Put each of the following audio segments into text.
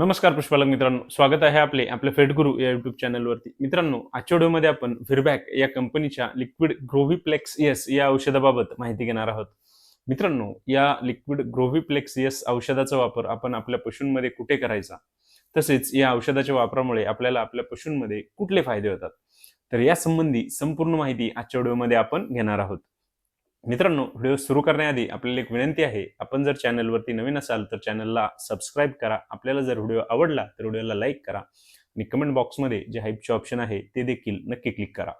नमस्कार पुष्पालक मित्रांनो. स्वागत आहे आपले आपल्या फेडगुरु या युट्यूब चॅनलवरती मित्रांनो आजच्या व्हिडिओमध्ये आपण फिरबॅक या कंपनीच्या लिक्विड ग्रोव्हिप्लेक्स एस या औषधाबाबत माहिती घेणार आहोत. मित्रांनो या लिक्विड ग्रोव्हिप्लेक्स एस औषधाचा वापर आपण आपल्या पशूंमध्ये कुठे करायचा? तसेच या औषधाच्या वापरामुळे आपल्याला आपल्या पशूंमध्ये कुठले फायदे होतात? तर या संबंधी संपूर्ण माहिती आजच्या व्हिडिओमध्ये आपण घेणार आहोत. मित्रांनो व्हिडिओ सुरू करण्याआधी आपल्याला एक विनंती आहे आपण जर चॅनलवरती नवीन असाल तर चॅनलला सबस्क्राईब करा. आपल्याला जर व्हिडिओ आवडला तर व्हिडिओला लाईक करा आणि कमेंट बॉक्समध्ये जे हाईपचे ऑप्शन आहे ते देखील नक्की क्लिक करा.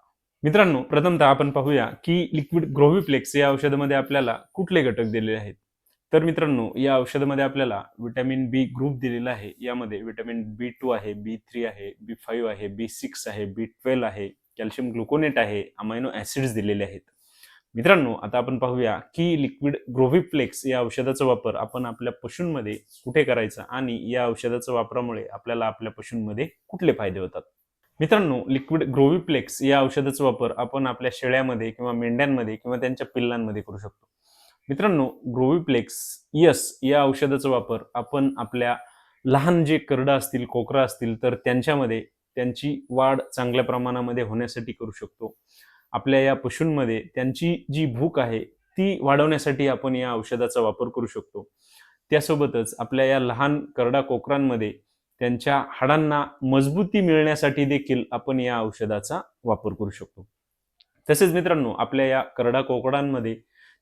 मित्रांनो प्रथमतः आपण पाहूया की लिक्विड ग्रोव्हिप्लेक्स या औषधामध्ये आपल्याला कुठले घटक दिलेले आहेत? तर मित्रांनो या औषधामध्ये आपल्याला विटॅमिन बी ग्रुप दिलेला आहे. यामध्ये विटॅमिन बी टू आहे बी थ्री आहे बी फाईव्ह आहे बी सिक्स आहे बी ट्वेल्व आहे कॅल्शियम ग्लुकोनेट आहे अमायनो ऍसिड्स दिलेले आहेत. मित्रांनो आता आपण पाहूया की लिक्विड ग्रोव्हिप्लेक्स या औषधाचा वापर आपण आपल्या पशूंमध्ये कुठे करायचा आणि या औषधाच्या वापरामुळे आपल्याला आपल्या पशूंमध्ये कुठले फायदे होतात? मित्रांनो लिक्विड ग्रोव्हिप्लेक्स या औषधाचा वापर आपण आपल्या शेळ्यामध्ये किंवा मेंढ्यांमध्ये किंवा त्यांच्या पिल्लांमध्ये करू शकतो. मित्रांनो ग्रोव्हिप्लेक्स यस या औषधाचा वापर आपण आपल्या लहान जे करडं असतील कोकरा असतील तर त्यांच्यामध्ये त्यांची वाढ चांगल्या प्रमाणामध्ये होण्यासाठी करू शकतो. आपल्या या पशूंमध्ये त्यांची जी भूक आहे ती वाढवण्यासाठी आपण या औषधाचा वापर करू शकतो. त्यासोबतच आपल्या या लहान करडा कोकरांमध्ये त्यांच्या हाडांना मजबूती मिळण्यासाठी देखील आपण या औषधाचा वापर करू शकतो. तसेच मित्रांनो आपल्या या करडा कोकडांमध्ये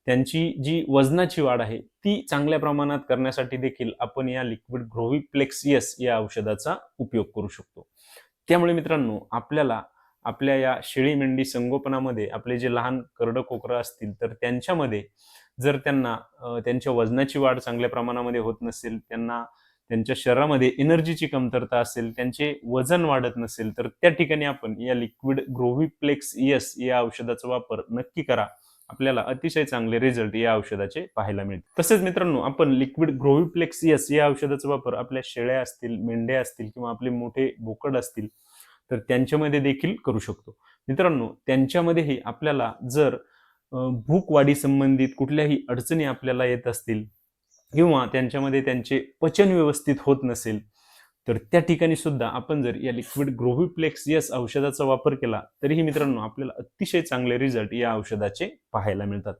त्यांची जी वजनाची वाढ आहे ती चांगल्या प्रमाणात करण्यासाठी देखील आपण या लिक्विड ग्रोव्हिप्लेक्सियस या औषधाचा उपयोग करू शकतो. त्यामुळे मित्रांनो आपल्याला आपल्या या शेळी मेंढी संगोपनामध्ये आपले जे लहान करडं कोकरं असतील तर त्यांच्यामध्ये जर त्यांना त्यांच्या वजनाची वाढ चांगल्या प्रमाणामध्ये होत नसेल त्यांना त्यांच्या शरीरामध्ये एनर्जीची कमतरता असेल त्यांचे वजन वाढत नसेल तर त्या ठिकाणी आपण या लिक्विड ग्रोव्हिप्लेक्स यस या औषधाचा वापर नक्की करा. आपल्याला अतिशय चांगले रिझल्ट या औषधाचे पाहायला मिळतील. तसेच मित्रांनो आपण लिक्विड ग्रोव्हिप्लेक्स यस या औषधाचा वापर आपल्या शेळ्या असतील मेंढ्या असतील किंवा आपले मोठे बोकड असतील तर त्यांच्यामध्ये देखील करू शकतो. मित्रांनो त्यांच्यामध्येही आपल्याला जर भूक वाढी संबंधित कुठल्याही अडचणी आपल्याला येत असतील किंवा त्यांच्यामध्ये त्यांचे पचन व्यवस्थित होत नसेल तर त्या ठिकाणी सुद्धा आपण जर या लिक्विड ग्रोव्हिप्लेक्स यस औषधाचा वापर केला तरीही मित्रांनो आपल्याला अतिशय चांगले रिझल्ट या औषधाचे पाहायला मिळतात.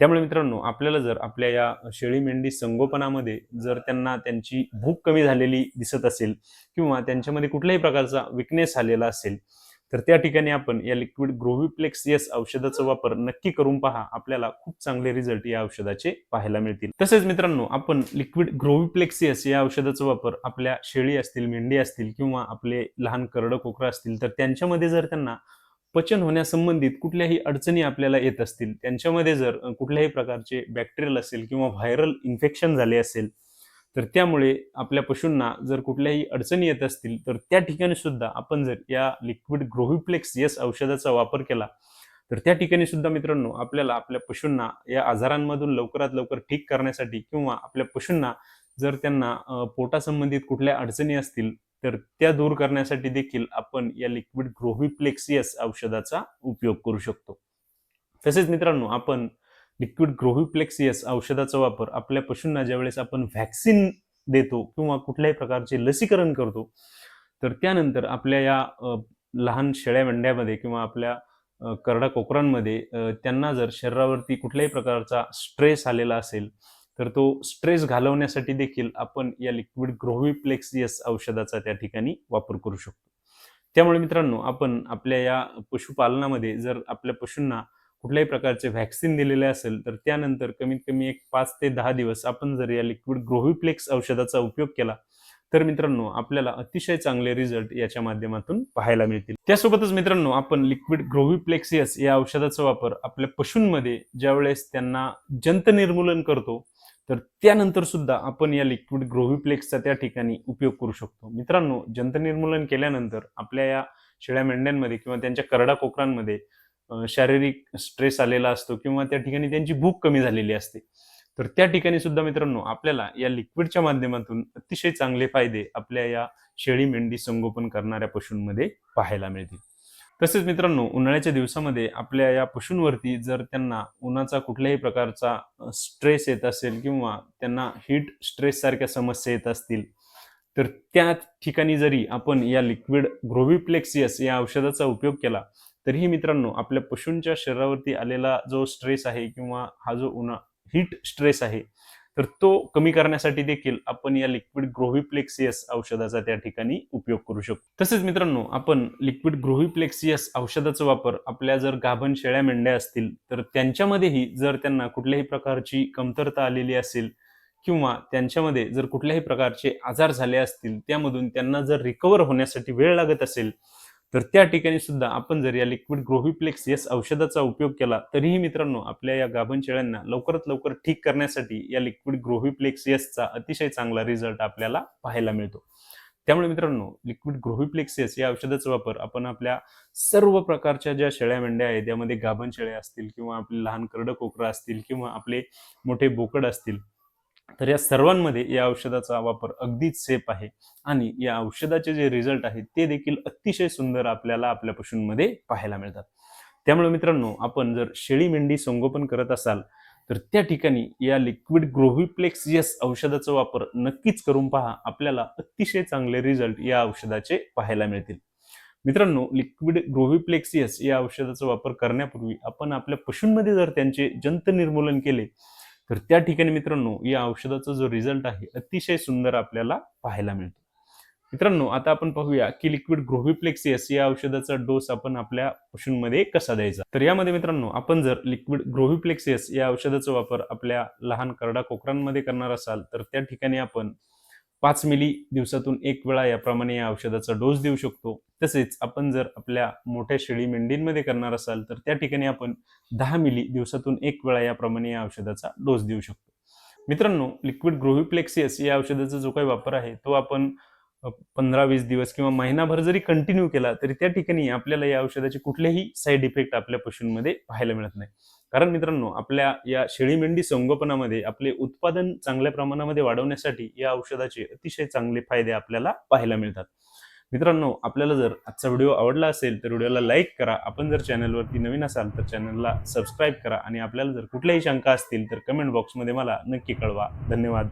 त्यामुळे मित्रांनो आपल्याला जर आपल्या या शेळी मेंढी संगोपनामध्ये जर त्यांना त्यांची भूक कमी झालेली दिसत असेल किंवा त्यांच्यामध्ये कुठल्याही प्रकारचा विकनेस आलेला असेल तर त्या ठिकाणी आपण या लिक्विड ग्रोव्हिप्लेक्स यस औषधाचा वापर नक्की करून पहा. आपल्याला खूप चांगले रिझल्ट या औषधाचे पाहायला मिळतील. तसेच मित्रांनो आपण लिक्विड ग्रोव्हिप्लेक्स यस या औषधाचा वापर आपल्या शेळी असतील मेंढी असतील किंवा आपले लहान करडं कोकरं असतील तर त्यांच्यामध्ये जर त्यांना पचन होण्यासंबंधित कुठल्याही अडचणी आपल्याला येत असतील त्यांच्यामध्ये जर कुठल्याही प्रकारचे बॅक्टेरियल असेल किंवा व्हायरल इन्फेक्शन झाले असेल तर त्यामुळे आपल्या पशूंना जर कुठल्याही अडचणी येत असतील तर त्या ठिकाणी सुद्धा आपण जर या लिक्विड ग्रोहिप्लेक्स यस औषधाचा वापर केला तर त्या ठिकाणी सुद्धा मित्रांनो आपल्याला आपल्या पशूंना या आजारांमधून लवकरात लवकर ठीक करण्यासाठी किंवा आपल्या पशूंना जर त्यांना पोटासंबंधित कुठल्या अडचणी असतील तर त्या दूर करण्यासाठी देखील आपण या लिक्विड ग्रोव्हिप्लेक्सियस औषधाचा उपयोग करू शकतो. तसेच मित्रांनो आपण लिक्विड ग्रोव्हिप्लेक्सियस औषधाचा वापर आपल्या पशूंना ज्यावेळेस आपण व्हॅक्सिन देतो किंवा कुठल्याही प्रकारचे लसीकरण करतो तर त्यानंतर आपल्या या लहान शेळ्या मेंढ्यामध्ये किंवा आपल्या करडा कोकरांमध्ये त्यांना जर शरीरावरती कुठल्याही प्रकारचा स्ट्रेस आलेला असेल तर तो स्ट्रेस घालवण्यासाठी देखील आपण या लिक्विड ग्रोव्हिप्लेक्सियस औषधाचा त्या ठिकाणी वापर करू शकतो. त्यामुळे मित्रांनो आपण आपल्या या पशुपालनामध्ये जर आपल्या पशूंना कुठल्याही प्रकारचे व्हॅक्सिन दिलेले असेल तर त्यानंतर कमीत कमी एक पाच ते दहा दिवस आपण जर या लिक्विड ग्रोव्हिप्लेक्स औषधाचा उपयोग केला तर मित्रांनो आपल्याला अतिशय चांगले रिझल्ट याच्या माध्यमातून पाहायला मिळतील. त्यासोबतच मित्रांनो आपण लिक्विड ग्रोव्हिप्लेक्सियस या औषधाचा वापर आपल्या पशूंमध्ये ज्यावेळेस त्यांना जंत निर्मूलन करतो तर त्यानंतर सुद्धा आपण या लिक्विड ग्रोव्हिप्लेक्सचा त्या ठिकाणी उपयोग करू शकतो. मित्रांनो जंत निर्मूलन केल्यानंतर आपल्या या शेळ्या मेंढ्यांमध्ये किंवा त्यांच्या करडा कोकरांमध्ये शारीरिक स्ट्रेस आलेला असतो किंवा त्या ठिकाणी त्यांची भूक कमी झालेली असते. तर त्या ठिकाणी सुद्धा मित्रांनो आपल्याला या लिक्विडच्या माध्यमातून अतिशय चांगले फायदे आपल्या या शेळी मेंढी संगोपन करणाऱ्या पशूंमध्ये पाहायला मिळतील. तसेच मित्रांनो उन्हाळ्याच्या दिवसामध्ये आपल्या या पशूंवरती जर त्यांना उन्हाचा कुठल्याही प्रकारचा स्ट्रेस येत असेल किंवा त्यांना हीट स्ट्रेस सारख्या समस्या येत असतील तर त्या ठिकाणी जरी आपण या लिक्विड ग्रोव्हिप्लेक्सियस या औषधाचा उपयोग केला तरीही मित्रांनो आपल्या पशूंच्या शरीरावरती आलेला जो स्ट्रेस आहे किंवा हा जो उन्हा हीट स्ट्रेस आहे तर तो कमी करण्यासाठी देखील आपण या लिक्विड ग्रोव्हिप्लेक्सियस औषधाचा त्या ठिकाणी उपयोग करू शकतो. तसेच मित्रांनो आपण लिक्विड ग्रोव्हिप्लेक्सियस औषधाचा वापर आपल्या जर गाभण शेळ्या मेंढ्या असतील तर त्यांच्यामध्येही जर त्यांना कुठल्याही प्रकारची कमतरता आलेली असेल किंवा त्यांच्यामध्ये जर कुठल्याही प्रकारचे आजार झाले असतील त्यामधून त्यांना जर रिकवर होण्यासाठी वेळ लागत असेल तर त्या ठिकाणी सुद्धा आपण जर या लिक्विड ग्रोव्हिप्लेक्स यस औषधाचा उपयोग केला तरीही मित्रांनो आपल्या या गाभण शेळ्यांना लवकरात लवकर ठीक करण्यासाठी या लिक्विड ग्रोव्हिप्लेक्स यसचा अतिशय चांगला रिझल्ट आपल्याला पाहायला मिळतो. त्यामुळे मित्रांनो लिक्विड ग्रोव्हिप्लेक्स या औषधाचा वापर आपण आपल्या सर्व प्रकारच्या ज्या शेळ्या मेंढ्या आहेत त्यामध्ये गाभण शेळ्या असतील किंवा आपले लहान करडं कोकरं असतील किंवा आपले मोठे बोकड असतील तर या सर्वांमध्ये या औषधाचा वापर अगदीच सेफ आहे. आणि या औषधाचे जे रिझल्ट आहेत ते देखील अतिशय सुंदर आपल्याला आपल्या पशूंमध्ये पाहायला मिळतात. त्यामुळे मित्रांनो आपण जर शेळी मेंढी संगोपन करत असाल तर त्या ठिकाणी या लिक्विड ग्रोव्हिप्लेक्स यस औषधाचा वापर नक्कीच करून पहा. आपल्याला अतिशय चांगले रिझल्ट या औषधाचे पाहायला मिळतील. मित्रांनो लिक्विड ग्रोव्हिप्लेक्सियस या औषधाचा वापर करण्यापूर्वी आपण आपल्या पशूंमध्ये जर त्यांचे जंत निर्मूलन केले तर त्या ठिकाणी मित्रांनो या औषधाचा जो रिझल्ट आहे अतिशय सुंदर आपल्याला पाहायला मिळतो. मित्रांनो आता आपण पाहूया की लिक्विड ग्रोव्हिप्लेक्सियस या औषधाचा डोस आपण आपल्या पशूंमध्ये कसा द्यायचा? तर यामध्ये मित्रांनो आपण जर लिक्विड ग्रोव्हिप्लेक्सियस या औषधाचा वापर आपल्या लहान करडा कोकरांमध्ये करणार असाल तर त्या ठिकाणी आपण पाच मिली दिवसातून एक वेळा याप्रमाणे या औषधाचा डोस देऊ शकतो. तसेच आपण जर आपल्या मोठ्या शेळी मेंढींमध्ये करणार असाल तर त्या ठिकाणी आपण दहा मिली दिवसातून एक वेळा याप्रमाणे या औषधाचा डोस देऊ शकतो. मित्रांनो लिक्विड ग्रोहिप्लेक्सियस या औषधाचा जो काही वापर आहे तो आपण पंधरा वीस दिवस किंवा महिनाभर जरी कंटिन्यू केला तरी त्या ठिकाणी आपल्याला या औषधाचे कुठलेही साईड इफेक्ट आपल्या पशूंमध्ये पाहायला मिळत नाही. कारण मित्रांनो आपल्या या शेळी मेंढी संगोपनामध्ये आपले उत्पादन चांगल्या प्रमाणामध्ये वाढवण्यासाठी या औषधाचे अतिशय चांगले फायदे आपल्याला पाहायला मिळतात. मित्रांनो आपल्याला जर आजचा व्हिडिओ आवडला असेल तर व्हिडिओला लाईक करा. आपण जर चॅनलवरती नवीन असाल तर चॅनलला सबस्क्राईब करा आणि आपल्याला जर कुठल्याही शंका असतील तर कमेंट बॉक्समध्ये मला नक्की कळवा. धन्यवाद.